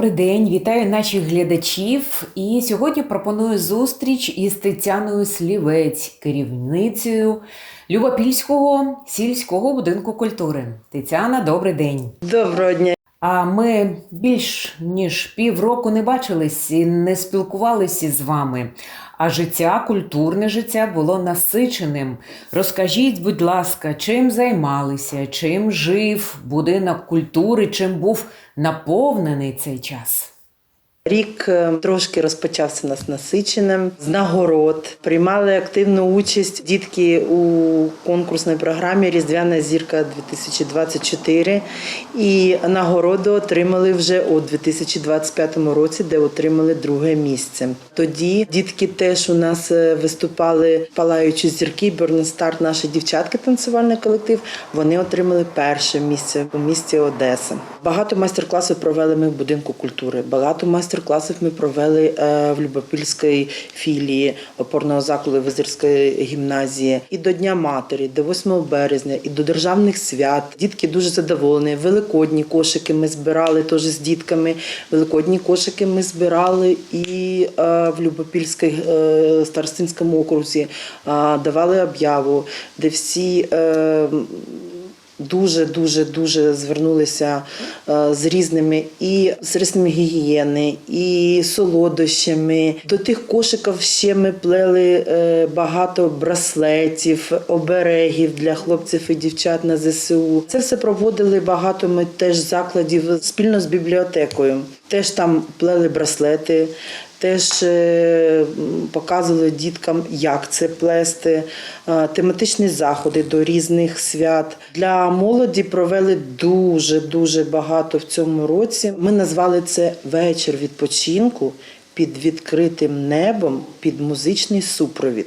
Добрий день, вітаю наших глядачів. І сьогодні пропоную зустріч із Тетяною Слівець, керівницею Любопільського сільського будинку культури. Тетяна, добрий день. Доброго дня. А ми більш ніж півроку не бачились і не спілкувалися з вами. А життя, культурне життя було насиченим. Розкажіть, будь ласка, чим займалися, чим жив будинок культури, чим був наповнений цей час? Рік е, трошки розпочався нас насиченим з нагород. Приймали активну участь дітки у конкурсній програмі Різдвяна зірка 2024 і нагороду отримали вже у 2025 році, де отримали друге місце. Тоді дітки теж у нас е, виступали палаючі зірки, Бьорнстар, наші дівчатки, танцювальний колектив. Вони отримали перше місце у місті Одеса. Багато майстер-класів провели ми в будинку культури. Багато майстер-класів ми провели е, в Любопільській філії опорного закладу Визирської гімназії і до Дня матері, до 8 березня, і до державних свят. Дітки дуже задоволені. Великодні кошики ми збирали теж з дітками. Великодні кошики ми збирали і е, в Любопільській е, старостинському окрузі давали об'яву, де всі. Дуже дуже дуже звернулися е, з різними і средствами гігієни, і солодощами. До тих кошиків ще ми плели е, багато браслетів, оберегів для хлопців і дівчат на ЗСУ. Це все проводили багато ми теж закладів спільно з бібліотекою. Теж там плели браслети. Теж е, показували діткам, як це плести, е, тематичні заходи до різних свят. Для молоді провели дуже дуже багато в цьому році. Ми назвали це вечір відпочинку під відкритим небом, під музичний супровід.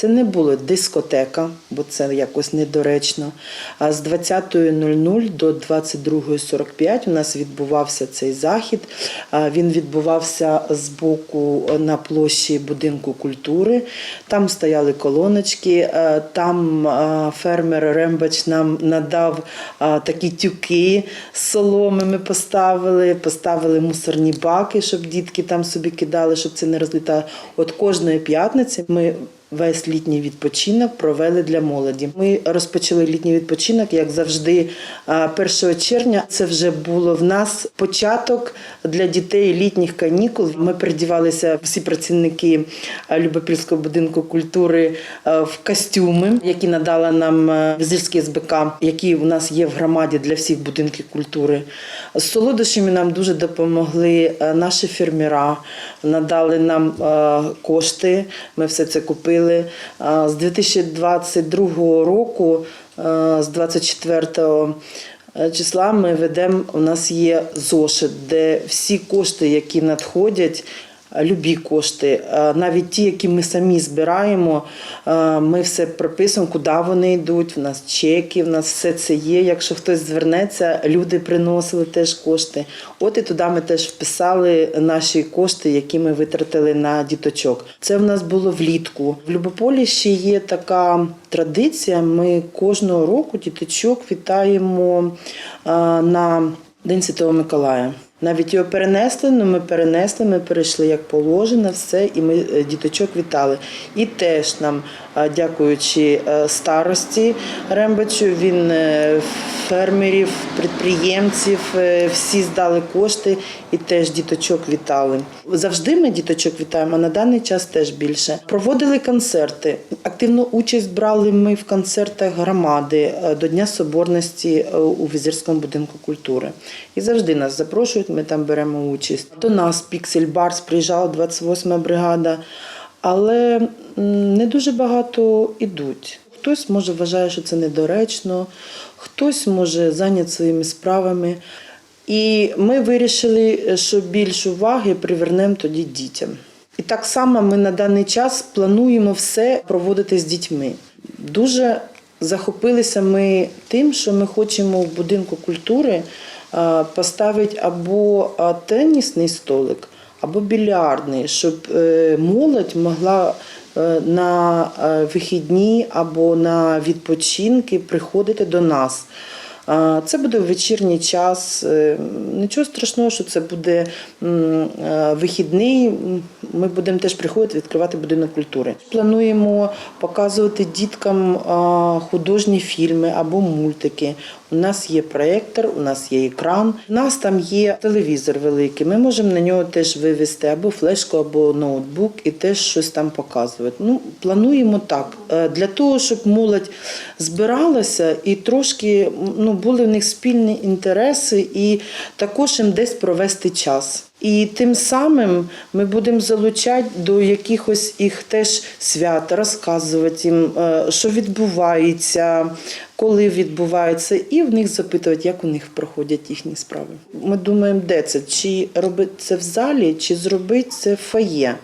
Це не було дискотека, бо це якось недоречно. А з 20.00 до 22.45 у нас відбувався цей захід. Він відбувався з боку на площі будинку культури. Там стояли колоночки, е, там е, фермер Рембач нам надав е, такі тюки з соломи. Ми поставили, поставили мусорні баки, щоб дітки там собі кидали, щоб це не розлітало. От кожної п'ятниці ми Весь літній відпочинок провели для молоді. Ми розпочали літній відпочинок, як завжди, 1 червня. Це вже було в нас початок для дітей літніх канікул. Ми придівалися всі працівники Любопільського будинку культури в костюми, які надала нам а, Візильський СБК, які у нас є в громаді для всіх будинків культури. З солодощами нам дуже допомогли наші фермера, надали нам кошти. Ми все це купили. А, З 2022 року, з 24 числа, ми ведемо. У нас є зошит, де всі кошти, які надходять. Любі кошти, навіть ті, які ми самі збираємо, ми все прописуємо, куди вони йдуть. У нас чеки, в нас все це є. Якщо хтось звернеться, люди приносили теж кошти. От і туди ми теж вписали наші кошти, які ми витратили на діточок. Це в нас було влітку. В Любополі ще є така традиція. Ми кожного року діточок вітаємо на День Святого Миколая. Навіть його перенесли, але ми перенесли, ми перейшли як положено, все, і ми е, діточок вітали. І теж нам, е, дякуючи е, старості Рембачу, він фермерів, підприємців, всі здали кошти і теж діточок вітали. Завжди ми діточок вітаємо, а на даний час теж більше. Проводили концерти. Активну участь брали ми в концертах громади до Дня Соборності у Візирському будинку культури. І завжди нас запрошують, ми там беремо участь. До нас Піксель Барс приїжджала 28-ма бригада, але не дуже багато ідуть. Хтось може вважає, що це недоречно, хтось може зайнят своїми справами. І ми вирішили, що більш уваги привернемо тоді дітям. І так само ми на даний час плануємо все проводити з дітьми. Дуже захопилися ми тим, що ми хочемо в будинку культури поставити або тенісний столик, або більярдний, щоб е, молодь могла е, на е, вихідні або на відпочинки приходити до нас. Це буде вечірній час. Е, Нічого страшного, що це буде е, вихідний. Ми будемо теж приходити відкривати будинок культури. Плануємо показувати діткам художні фільми або мультики. У нас є проєктор, у нас є екран, у нас там є телевізор великий. Ми можемо на нього теж вивести або флешку, або ноутбук і теж щось там показувати. Ну, плануємо так. Е, Для того, щоб молодь збиралася і трошки ну, були в них спільні інтереси, і також їм десь провести час. І тим самим ми будемо залучати до якихось їх теж свят, розказувати їм, е, що відбувається, коли відбувається, і в них запитувати, як у них проходять їхні справи. Ми думаємо, де це? Чи робити це в залі, чи зробити це в фоє.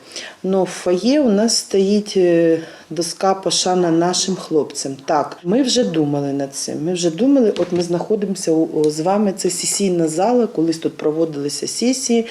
Ну, в фоє у нас стоїть е, доска пошана нашим хлопцям. Так, ми вже думали над цим. Ми вже думали, от ми знаходимося з вами. Це сесійна зала, колись тут проводилися сесії.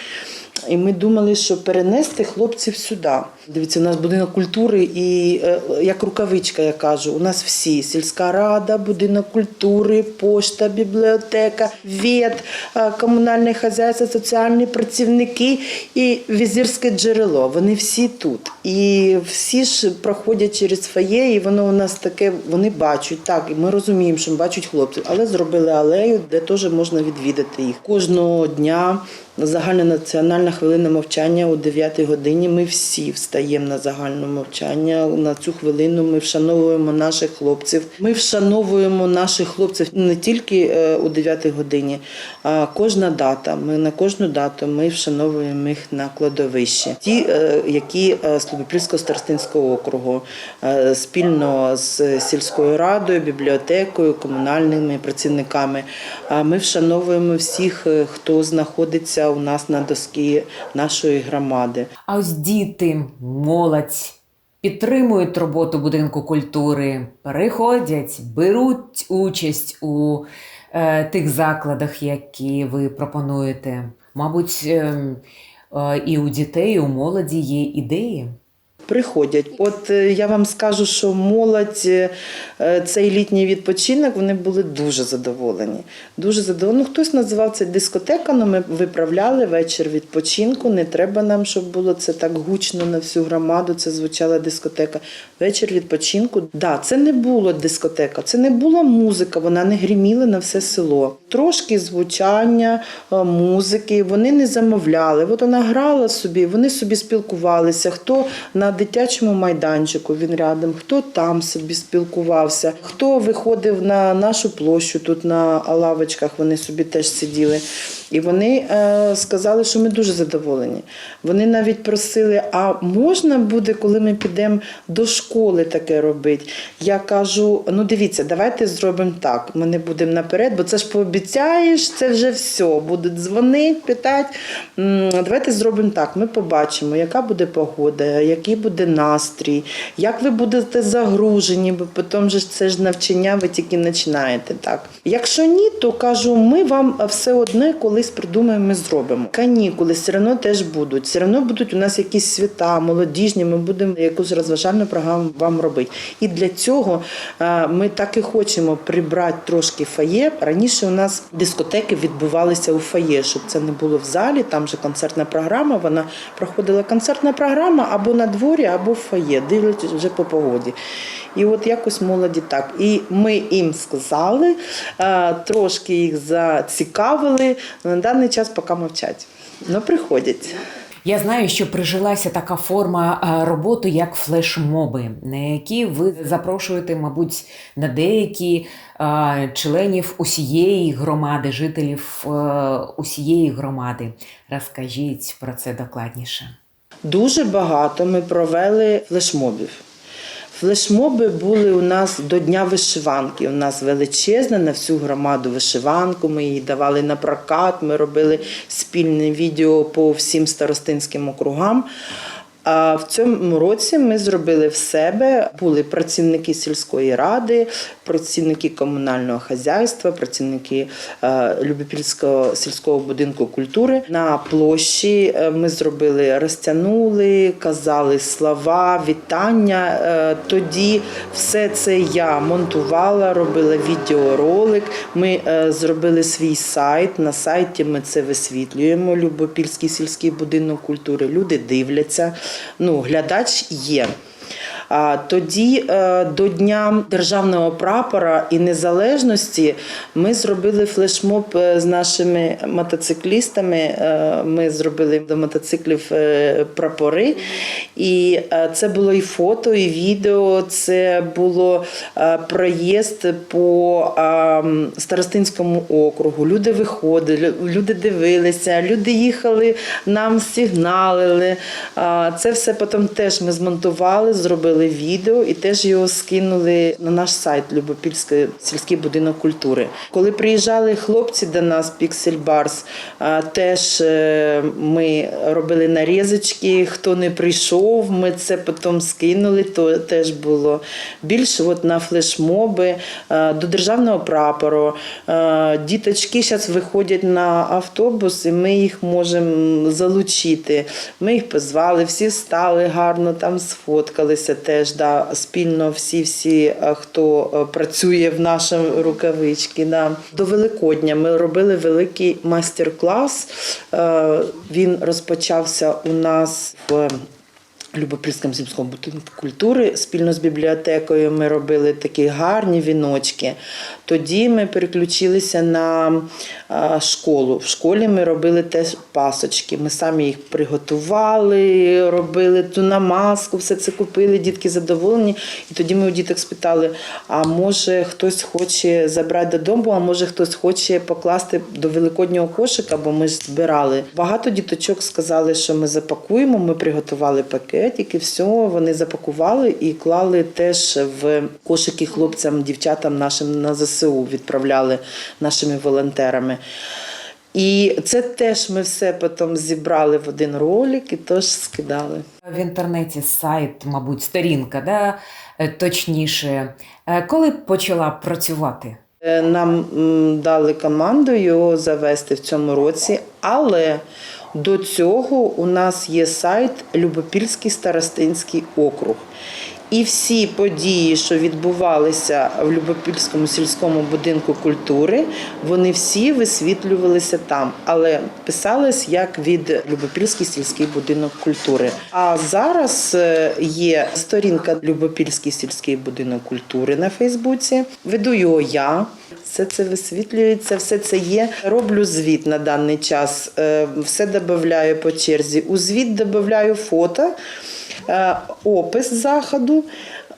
І ми думали, що перенести хлопців сюди. Дивіться, у нас будинок культури і е, як рукавичка, я кажу, у нас всі сільська рада, будинок культури, пошта, бібліотека, ВЕД, е, комунальне хазяйство, соціальні працівники і візирське джерело. Вони всі тут. І всі ж проходять через фоє, і воно у нас таке, вони бачать. Так, і ми розуміємо, що бачать хлопців, але зробили алею, де теж можна відвідати їх. Кожного дня загальнонаціональна хвилина мовчання о 9 годині. Ми всі встаємо на загальне мовчання. На цю хвилину ми вшановуємо наших хлопців. Ми вшановуємо наших хлопців не тільки е, о 9 годині, а кожна дата. Ми на кожну дату ми вшановуємо їх на кладовищі. Ті, е, які е, з Любопільського старостинського округу спільно з сільською радою, бібліотекою, комунальними працівниками. Ми вшановуємо всіх, хто знаходиться у нас на доскі нашої громади. А ось діти, молодь підтримують роботу будинку культури, приходять, беруть участь у е, тих закладах, які ви пропонуєте. Мабуть, е, е, і у дітей, і у молоді є ідеї. Приходять. От е, я вам скажу, що молодь е, цей літній відпочинок вони були дуже задоволені. Дуже задоволені. Ну, хтось називав це дискотека, але ми виправляли вечір відпочинку. Не треба нам, щоб було це так гучно на всю громаду. Це звучала дискотека. Вечір відпочинку. Да, це не було дискотека, це не була музика, вона не гриміла на все село. Трошки звучання, е, музики, вони не замовляли. От вона грала собі, вони собі спілкувалися. Хто на дитячому майданчику він рядом, хто там собі спілкувався, хто виходив на нашу площу тут на лавочках, вони собі теж сиділи. І вони е, сказали, що ми дуже задоволені. Вони навіть просили: а можна буде, коли ми підемо до школи таке робити? Я кажу: ну дивіться, давайте зробимо так. Ми не будемо наперед, бо це ж пообіцяєш, це вже все. Будуть дзвонити, питати. Давайте зробимо так. Ми побачимо, яка буде погода, який буде настрій, як ви будете загружені, бо потім же це ж навчання, ви тільки починаєте. Так. Якщо ні, то кажу, ми вам все одне колись придумаємо, ми зробимо. Канікули все одно теж будуть. Все одно будуть у нас якісь свята, молодіжні, ми будемо якусь розважальну програму вам робити. І для цього е, ми так і хочемо прибрати трошки фає. Раніше у нас дискотеки відбувалися у фає, щоб це не було в залі. Там же концертна програма. Вона проходила концертна програма або на дворі, або в фає, дивлячись вже по погоді. І от якось молоді так. І ми їм сказали, е, трошки їх зацікавили. На даний час поки мовчать. Ну, приходять. Я знаю, що прижилася така форма е, роботи, як флешмоби, на які ви запрошуєте, мабуть, на деякі е, членів усієї громади, жителів усієї громади. Розкажіть про це докладніше. Дуже багато ми провели флешмобів. Флешмоби були у нас до Дня вишиванки. У нас величезна на всю громаду вишиванку. Ми її давали на прокат, ми робили спільне відео по всім старостинським округам. А в цьому році ми зробили в себе були працівники сільської ради, працівники комунального хазяйства, працівники е, Любопільського сільського будинку культури. На площі е, ми зробили, розтягнули, казали слова, вітання. Е, Тоді все це я монтувала, робила відеоролик. Ми зробили свій сайт. На сайті ми це висвітлюємо. Любопільський сільський будинок культури. Люди дивляться. Ну, глядач є. Тоді е, до Дня державного прапора і незалежності ми зробили флешмоб е, з нашими мотоциклістами. Е, Ми зробили до мотоциклів прапори. І це було і фото, і відео. Це було проїзд по Старостинському округу. Люди виходили, люди дивилися, люди їхали, нам сигналили. Це все потім теж ми змонтували, зробили відео і теж його скинули на наш сайт Любопільський сільський будинок культури. Коли приїжджали хлопці до нас, Піксель Барс, теж е, ми робили нарізочки. Хто не прийшов, ми це потім скинули. То теж було більше от на флешмоби до державного прапору. Діточки зараз виходять на автобус, і ми їх можемо залучити. Ми їх позвали, всі стали гарно, там сфоткалися теж. Да, спільно всі-всі, е, хто е, працює в нашому рукавичці. Да. До Великодня ми робили великий майстер-клас. Е, Він розпочався у нас в Любопільському сільському будинку культури спільно з бібліотекою ми робили такі гарні віночки. Тоді ми переключилися на школу. В школі ми робили теж пасочки. Ми самі їх приготували, робили ту намазку, все це купили, дітки задоволені. І тоді ми у діток спитали: а може хтось хоче забрати додому, а може хтось хоче покласти до великоднього кошика, бо ми ж збирали. Багато діточок сказали, що ми запакуємо, ми приготували пакетики, все, вони запакували і клали теж в кошики хлопцям, дівчатам нашим на ЗСУ відправляли нашими волонтерами. І це теж ми все потім зібрали в один ролик і теж скидали. В інтернеті сайт, мабуть, сторінка, да? е, точніше. Е, Коли почала працювати? Е, Нам дали команду його завести в цьому році, але до цього у нас є сайт Любопільський старостинський округ. І всі події, що відбувалися в Любопільському сільському будинку культури, вони всі висвітлювалися там, але писались як від Любопільський сільський будинок культури. А зараз е, є сторінка Любопільський сільський будинок культури на Фейсбуці. Веду його я. Все це висвітлюється, все це є. Роблю звіт на даний час. е, Все додаю по черзі. У звіт додаю фото, опис заходу,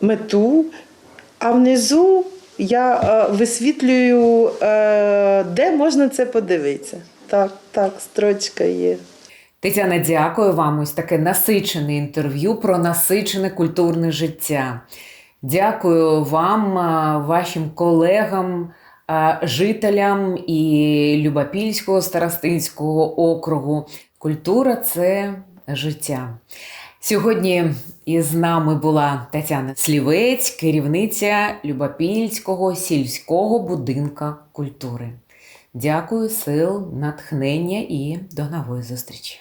мету, а внизу я е, висвітлюю, е, де можна це подивитися. Так, так, строчка є. Тетяна, дякую вам. Ось таке насичене інтерв'ю про насичене культурне життя. Дякую вам, вашим колегам, жителям і Любопільського старостинського округу. Культура це життя. Сьогодні із нами була Тетяна Слівець, керівниця Любопільського сільського будинка культури. Дякую, сил, натхнення і до нової зустрічі.